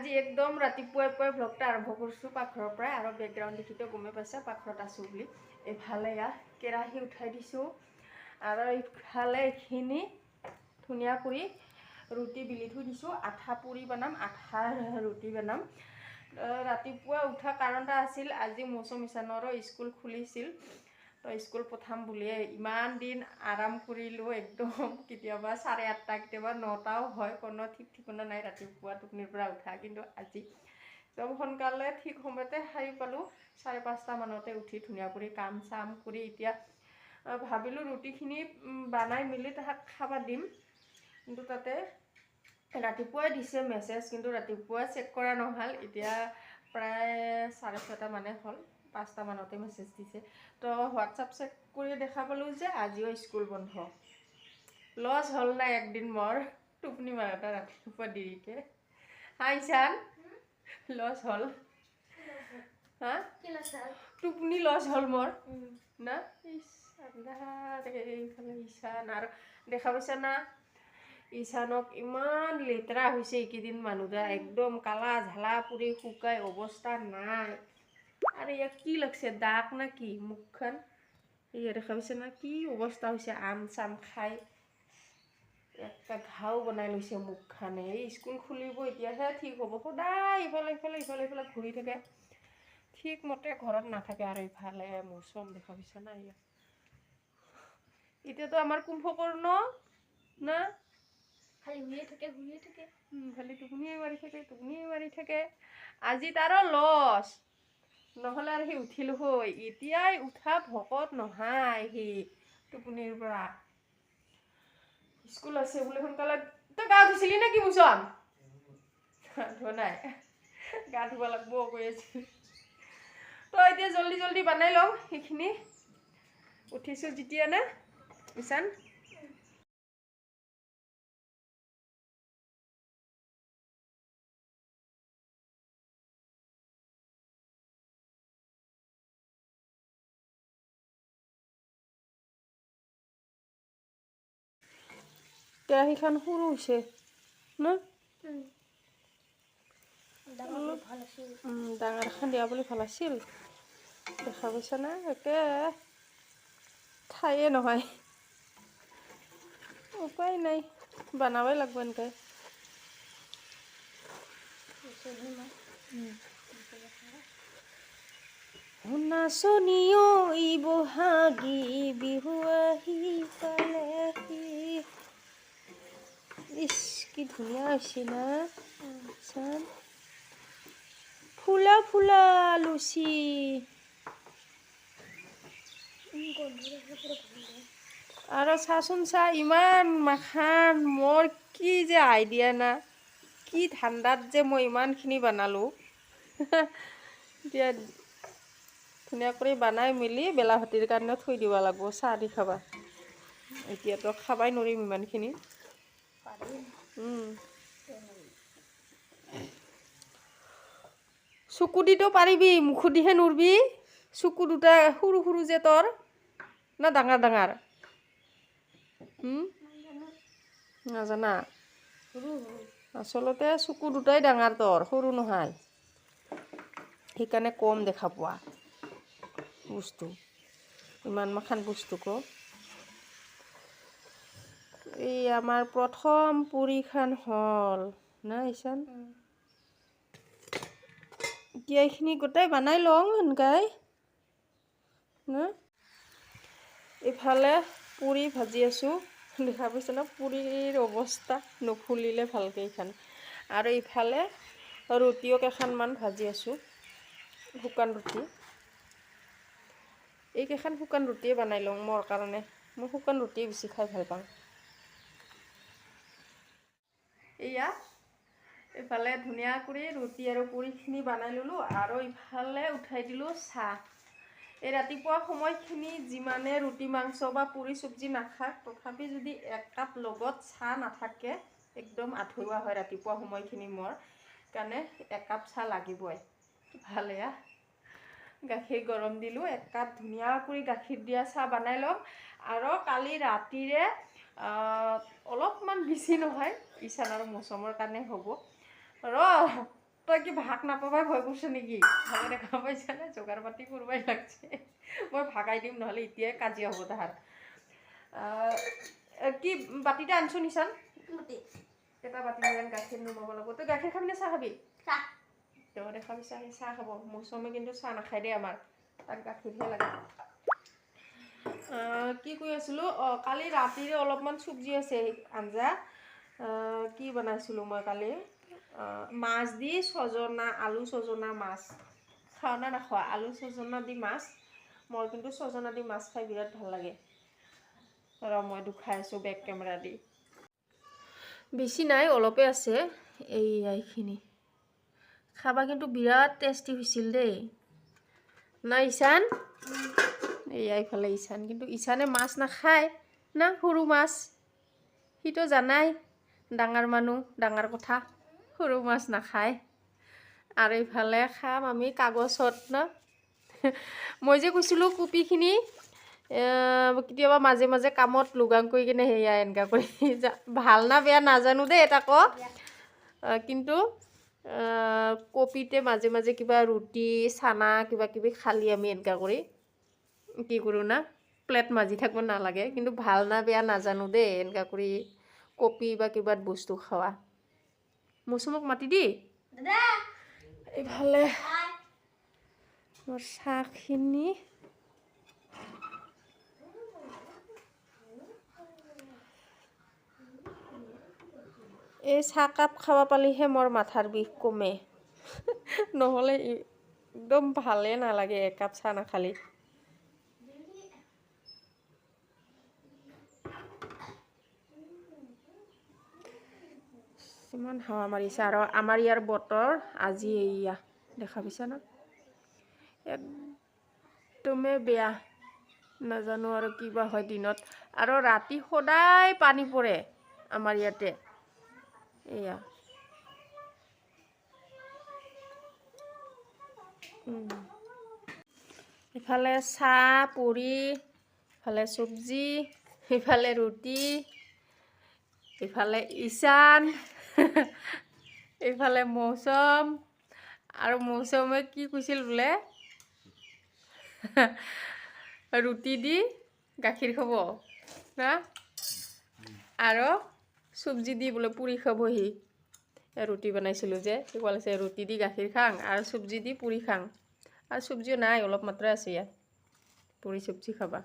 আজি একদম ৰাতিপুৱাই পুৱাই ভ্লগটা আৰম্ভ কৰিছোঁ পাকঘৰৰ পৰাই। আৰু বেকগ্ৰাউণ্ড দেখিতো গমেই পাইছে পাকঘৰত আছোঁ বুলি। এইফালে ইয়াত কেৰাহী উঠাই দিছোঁ। আৰু ইফালে এইখিনি ধুনীয়া কৰি ৰুটি বেলি থৈ দিছোঁ। আঠা পুৰি বনাম আঠা ৰুটি বনাম। ৰাতিপুৱা উঠা কাৰণ এটা আছিল আজি মৌচুম ইছানৰো স্কুল খুলিছিল। তো স্কুল পঠাম বুলিয়ে ইমান দিন আৰাম কৰিলোঁ একদম। কেতিয়াবা চাৰে আঠটা কেতিয়াবা নটাও হয় কোনো ঠিক ঠিকনা নাই ৰাতিপুৱা টোপনিৰ পৰা উঠা। কিন্তু আজি একদম সোনকালে ঠিক সময়তে সাৰি পালোঁ চাৰে পাঁচটা মানতে উঠি ধুনীয়া কৰি কাম চাম কৰি এতিয়া ভাবিলোঁ ৰুটিখিনি বনাই মেলি তাহাক খাব দিম। কিন্তু তাতে ৰাতিপুৱাই দিছে মেছেজ কিন্তু ৰাতিপুৱা চেক কৰা নহ'ল। এতিয়া প্ৰায় চাৰে ছটা মানে হ'ল। পাঁচটা মানতে মেছেজ দিছে। তো হোৱাটছআপ চেক কৰি দেখা পালোঁ যে আজিও স্কুল বন্ধ। লছ হ'ল নাই একদিন মোৰ টোপনি মাৰোঁতে ৰাতিপুৱা দেৰিকৈ। হাই চান লছ হ'ল। হা? টোপনি লছ হ'ল মোৰ না? এইফালে ঈশান আৰু দেখা পাইছা না? ঈশানক ইমান লেতেৰা হৈছে এইকেইদিন মানুহটা একদম কালা ঝালা পুৰি শুকাই অৱস্থা নাই। আৰু ইয়াক কি লাগছে দাগ না কি মুখখন এয়া দেখা পাইছে না কি অৱস্থা হৈছে আম চাম খাই একটা ঘাও বনাই লৈছে মুখখনে এই স্কুল খুলিব এতিয়াহে ঠিক হ'ব সদায় ইফালে ইফালে ইফালে ইফালে ঘূৰি থাকে ঠিকমতে ঘৰত নাথাকে আৰু ইফালে মৌচম দেখা পাইছা না ইয়াত এতিয়াতো আমাৰ কুম্ভকৰ্ণ না খালি শুয়ে থাকে শুয়ে থাকে খালি টোপনিয়ে মাৰি থাকে টোপনিয়ে মাৰি থাকে আজি তাৰো লছ নহ'লে আৰু সি উঠিলো হৈ এতিয়াই উঠা ভকত নহয় সি টোপনিৰ পৰা। স্কুল আছে বুলি সোনকালে তই গা ধুইছিলি নে কি গা ধোৱা নাই। গা ধুব লাগব কৈ আছিল তই এতিয়া জল্দি জল্দি বনাই লওঁ সেইখিনি। উঠিছোঁ যেতিয়া নে ঈশান কেৰাহীখন সৰু হৈছে ন ডাঙৰ ভাল আছিল উম, ডাঙৰ এখন দিয়া বুলি ভাল আছিল দেখা পাইছা না একে ঠায়ে নহয় উপায় নাই বনাবই লাগব এনেকৈ নাচনীও ই বহাগী বিহু আহি পালেহি ইচ কি ধুনীয়া হৈছে না? ফুলা ফুলা, লুচি। আৰু চাচোন চা, ইমান মাখান, মোৰ কি যে আইডিয়া না? কি ঠাণ্ডাত যে মই ইমানখিনি বনালোঁ। এতিয়া ধুনীয়া কৰি বনাই মেলি বেলা ভাতিৰ কাৰণে থৈ দিব লাগিব। চাহ দি খাবা। এতিয়াতো খাবাই নোৱাৰিম ইমানখিনি। উম। চকু দিতো পাৰিবি মুখুদিহে নৰবি। চকু দুটা সৰু সৰু যে তোৰ না ডাঙৰ ডাঙৰ? নাজানা? আচলতে চকু দুটাই ডাঙৰ তোৰ সৰু নহয়। সেইকাৰণে কম দেখা পোৱা বস্তু। ইমান মাখান বস্তু ক। এই আমাৰ প্ৰথম পুৰিখান হ'ল না ঈশান? এতিয়া এইখিনি গোটেই বনাই লওঁ সেনেকাই না? ইফালে পুৰি ভাজি আছোঁ দেখা পাইছে না? পুৰিৰ অৱস্থা নুফুলিলে ভালকৈ এইখান। আৰু ইফালে ৰুটিও কেইখনমান ভাজি আছোঁ শুকান ৰুটি। এইকেইখন শুকান ৰুটিয়ে বনাই লওঁ মোৰ কাৰণে। মই শুকান ৰুটিয়ে বেছি খাই ভাল পাওঁ। এয়া ইফালে ধুনীয়া কৰি ৰুটি আৰু পুৰিখিনি বনাই ল'লোঁ আৰু ইফালে উঠাই দিলোঁ চাহ। এই ৰাতিপুৱা সময়খিনি যিমানে ৰুটি মাংস বা পুৰি চব্জি নাখাওক তথাপি যদি এক কাপ লগত চাহ নাথাকে একদম আধৰুৱা হয় ৰাতিপুৱা সময়খিনি মোৰ কাৰণে একাপ চাহ লাগিবই। ভালে আ। গাখীৰ গৰম দিলোঁ এক কাপ ধুনীয়া কৰি গাখীৰ দিয়া চাহ বনাই ল'ম। আৰু কালি ৰাতিৰে অলপমান বেছি নহয় ঈশান আৰু মৌচমৰ কাৰণে হ'ব। ৰ তই কি ভাগ নাপাবাই ভয় কৰিছ নেকি? ভাগে দেখা পাইছানে যোগাৰ পাতি কৰিবই লাগছে। মই ভাগাই দিম নহ'লে এতিয়াই কাজিয়া হ'ব তাহাৰ। কি বাতিটা আনছো নিচান এটা বাতি নিজান গাখীৰ নমাব লাগিব। তই গাখীৰ খাবি নে চাহ খাবি। তেওঁ চাহ সি চাহ খাব। মৌচুমে কিন্তু চাহ নাখায় দেই আমাৰ। তাক গাখীৰহে লাগে। কি কৈ আছিলোঁ? অঁ কালি ৰাতিৰে অলপমান চব্জি আছে আঞ্জা। কি বনাইছিলোঁ মই কালি? মাছ দি ছজনা আলু ছজনা মাছ। খাওঁ নে নাখোৱা আলু ছজনা দি মাছ। মই কিন্তু ছজনা দি মাছ খাই বিৰাট ভাল লাগে। ৰ মই দুখাই আছোঁ বেক কেমেৰা দি। বেছি নাই অলপে আছে। এইয়া এইখিনি। খাবা কিন্তু বিৰাট টেষ্টি হৈছিল দেই। না ঈশান? এয়া ইফালে ঈশান। কিন্তু ঈশানে মাছ নাখায় না? সৰু মাছ। সিটো জানাই ডাঙৰ মানুহ ডাঙৰ কথা সৰু মাছ নাখায়। আৰু ইফালে খাম আমি কাগজত ন? মই যে কৈছিলোঁ কুপিখিনি কেতিয়াবা মাজে মাজে কামত লগাং কৰি কিনে সেয়া এনেকুৱা কৰি ভাল না বেয়া নাজানো দেই এটা ক। আহ, কিন্তু কপিতে মাজে মাজে কিবা ৰুটি চানা কিবা কিবি খালি আমি এনেকুৱা কৰি কি কৰোঁ না প্লেট মাজি থাকিব নালাগে কিন্তু ভালো না বেয়া নাজানো দেই এনেকুৱা কৰি কপি বা কিবা বস্তু খোৱা। মৌচুমক মাতি দি। এইফালে মোৰ চাহখিনি। এই চাহকাপ খাব পালেহে মোৰ মাথাৰ বিষ কমে। নহ'লে একদম ভালে নালাগে একাপ চাহ নাখালি। ইমান হাৱা মাৰিছে আৰু আমাৰ ইয়াৰ বতৰ আজি এইয়া দেখা পাইছা না? একদমেই বেয়া, নাজানো আৰু কিবা হয় দিনত। আৰু ৰাতি সদায় পানী পৰে আমাৰ ইয়াতে। এয়া। ইফালে চাহ, পুৰি, ইফালে চব্জি, ইফালে ৰুটি, ইফালে ঈশান। ইফালে মৌচম। আৰু মৌচমে কি কৈছিল বোলে? ৰুটি দি গাখীৰ খাব, না? আৰু চব্জি দি বোলে পুৰি খাবহি। ৰুটি বনাইছিলোঁ যে, সি ক'লে ৰুটি দি গাখীৰ খাং আৰু চব্জি দি পুৰি খাং। আৰু চব্জিও নাই, অলপ মাত্ৰ আছে ইয়াত। পুৰি চব্জি খাবা।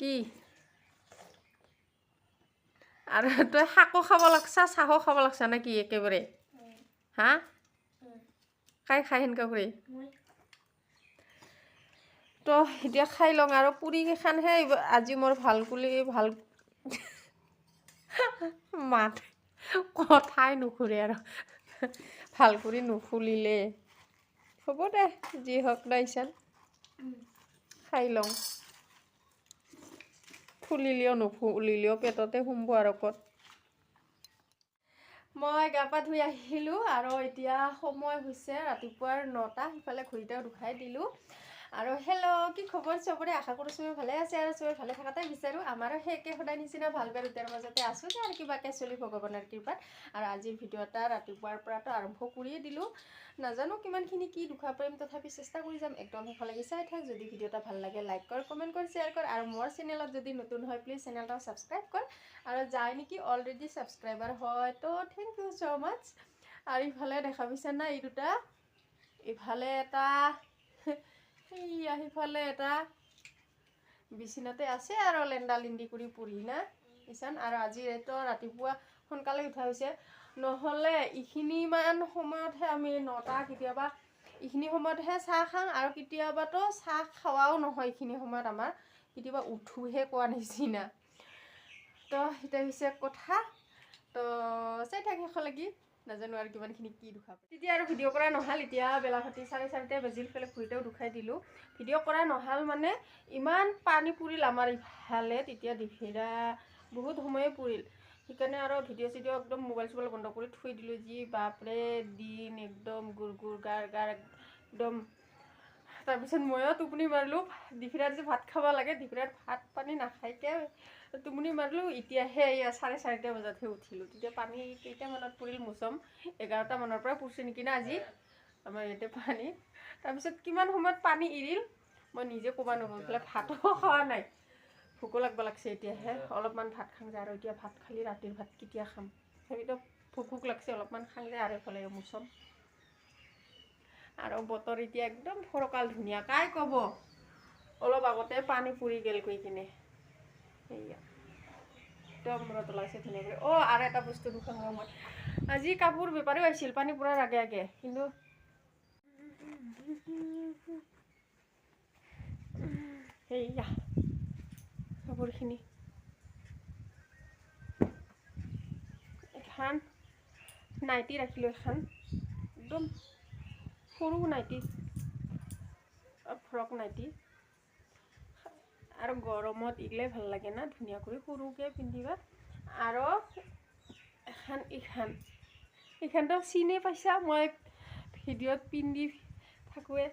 কি? আৰু তই শাকো খাব লাগছা চাহো খাব লাগছা নে কি একেবাৰে? হা? খাই খাই সেনেকুৱা কৰি? তো এতিয়া খাই লওঁ আৰু পুৰি কেইখানহে এইব- আজি মোৰ ভাল বুলি ভাল মাত কথাই নুখুৰে আৰু। ভাল কৰি নুফুলিলে হ'ব দে যি হওক নাইছান খাই লওঁ ফুলিলেও নুফুলিলেও পেটতে সোমব আৰু ক'ত? মই গা পা ধুই আহিলোঁ আৰু এতিয়া সময় হৈছে ৰাতিপুৱাৰ নটা সিফালে ঘড়ীটাও দুখাই দিলোঁ। আৰু হেল্ল' কি খবৰ চবৰে? আশা কৰোঁ চবে ভালে আছে আৰু চবে ভালে থকাতে বিচাৰোঁ। আমাৰো সেই একে সদায় নিচিনা ভাল বেয়া দুটাৰ মাজতে আছোঁ যে আৰু কিবাকে চলি ভগৱানৰ কৃপাত। আৰু আজিৰ ভিডিঅ' এটা ৰাতিপুৱাৰ পৰাতো আৰম্ভ কৰিয়ে দিলোঁ। নাজানো কিমানখিনি কি দুখা পাৰিম তথাপি চেষ্টা কৰি যাম। একদম শেষলৈকে চাই থাক। যদি ভিডিঅ' এটা ভাল লাগে লাইক কৰ কমেণ্ট কৰ শ্বেয়াৰ কৰ। আৰু মোৰ চেনেলত যদি নতুন হয় প্লিজ চেনেলটো ছাবস্ক্ৰাইব কৰ। আৰু যাই নেকি? অলৰেডি ছাবস্ক্ৰাইবাৰ হয়। তো থেংক ইউ ছ' মাছ আৰু ইফালে দেখা পাইছা না এই দুটা? ইফালে এটা সেইয়া সিফালে এটা? বিচনাতে আছে আৰু লেণ্ডা লিণ্ডি কৰি পঢ়ি না। ইছান আৰু আজি এইটো ৰাতিপুৱা সোনকালে উঠা হৈছে। নহ'লে এইখিনিমান সময়তহে আমি নটা কেতিয়াবা এইখিনি সময়তহে চাহ খাওঁ আৰু কেতিয়াবাতো চাহ খোৱাও নহয় এইখিনি সময়ত আমাৰ। কেতিয়াবা উঠোহে কোৱা নিচিনা। তো এতিয়া হৈছে কথা। তো চাই থাক শেষলৈকে নাজানো আৰু কিমানখিনি কি দুখাব। তেতিয়া আৰু ভিডিঅ' কৰা নহ'ল এতিয়া বেলা ভাতি চাৰে চাৰিটা বাজিল পেলাই ঘড়ীতেও দুখাই দিলোঁ। ভিডিঅ' কৰা নহ'ল মানে ইমান পানী পৰিল আমাৰ ইফালে তেতিয়া ডিফেৰা বহুত সময়ে পৰিল। সেইকাৰণে আৰু ভিডিঅ' চিডিঅ' একদম মোবাইল চোবাইল বন্ধ কৰি থৈ দিলোঁ যি বাপৰে দিন একদম গুৰ গুৰ গাৰ গাৰ একদম তাৰপিছত ময়ো টোপনি মাৰিলোঁ। ডিফিৰাত যে ভাত খাব লাগে ডিফিৰাত ভাত পানী নাখাইকে টোপনি মাৰিলোঁ। এতিয়াহে এয়া চাৰে চাৰিটা বজাতহে উঠিলোঁ। তেতিয়া পানী কেইটামানত পৰিল মুচম? এঘাৰটা মানৰ পৰা পৰিছে নেকি না আজি? আমাৰ ইয়াতে পানী। তাৰপিছত কিমান সময়ত পানী এৰিল? মই নিজে ক'ব এইফালে ভাতো খোৱা নাই। ভোকো লাগব লাগছে এতিয়াহে। অলপমান ভাত খাং যায় আৰু এতিয়া ভাত খালি ৰাতিৰ ভাত কেতিয়া খাম? সেইকেইটা ভোক ভোক লাগছে অলপমান খাং যায় আৰু এইফালে মুচম। আৰু বতৰ এতিয়া একদম ফৰকাল ধুনীয়া। কাই ক'ব? অলপ আগতে পানী পৰি গেল কৈ কিনে। একদম মূৰত ওলাইছে ধুনীয়াকৈ। অঁ আৰু এটা বস্তু দুখাং মই আজি কাপোৰ বেপাৰীও আহিছিল পানী পৰাৰ আগে আগে। কিন্তু সেয়া কাপোৰখিনি। এখন নাইটি ৰাখিলোঁ এখন। একদম সৰু নাইটি। Frock ninety. আৰু গৰমত ইগলে ভাল লাগে না ধুনীয়া কৰি সৰুকৈ পিন্ধিবা। আৰু এখন ইখান। ইখানটো চিনি পাইছা? মই ভিডিঅ'ত পিন্ধি থাকোঁৱে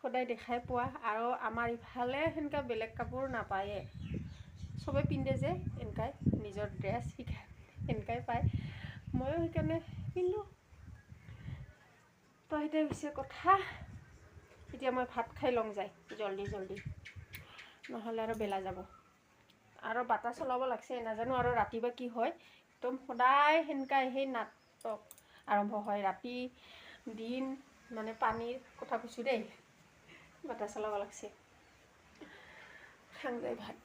সদায় দেখাই পোৱা। আৰু আমাৰ ইফালে সেনেকুৱা বেলেগ কাপোৰ নাপায়ে। চবে পিন্ধে যে এনেকাই নিজৰ ড্ৰেছ শিকা এনেকাই পায়। ময়ো সেইকাৰণে পিন্ধো। তো সেইটোৱে হৈছে কথা। এতিয়া মই ভাত খাই লওঁ যায় জল্দি জল্দি। নহ'লে আৰু বেলা যাব। আৰু বাটা চলাব লাগছে নাজানো আৰু ৰাতিপুৱা কি হয়। একদম সদায় সেনেকা সেই নাটক আৰম্ভ হয় ৰাতি দিন মানে পানীৰ কথা কৈছোঁ দেই। বাটা চলাব লাগছে। খাং যায় ভাত।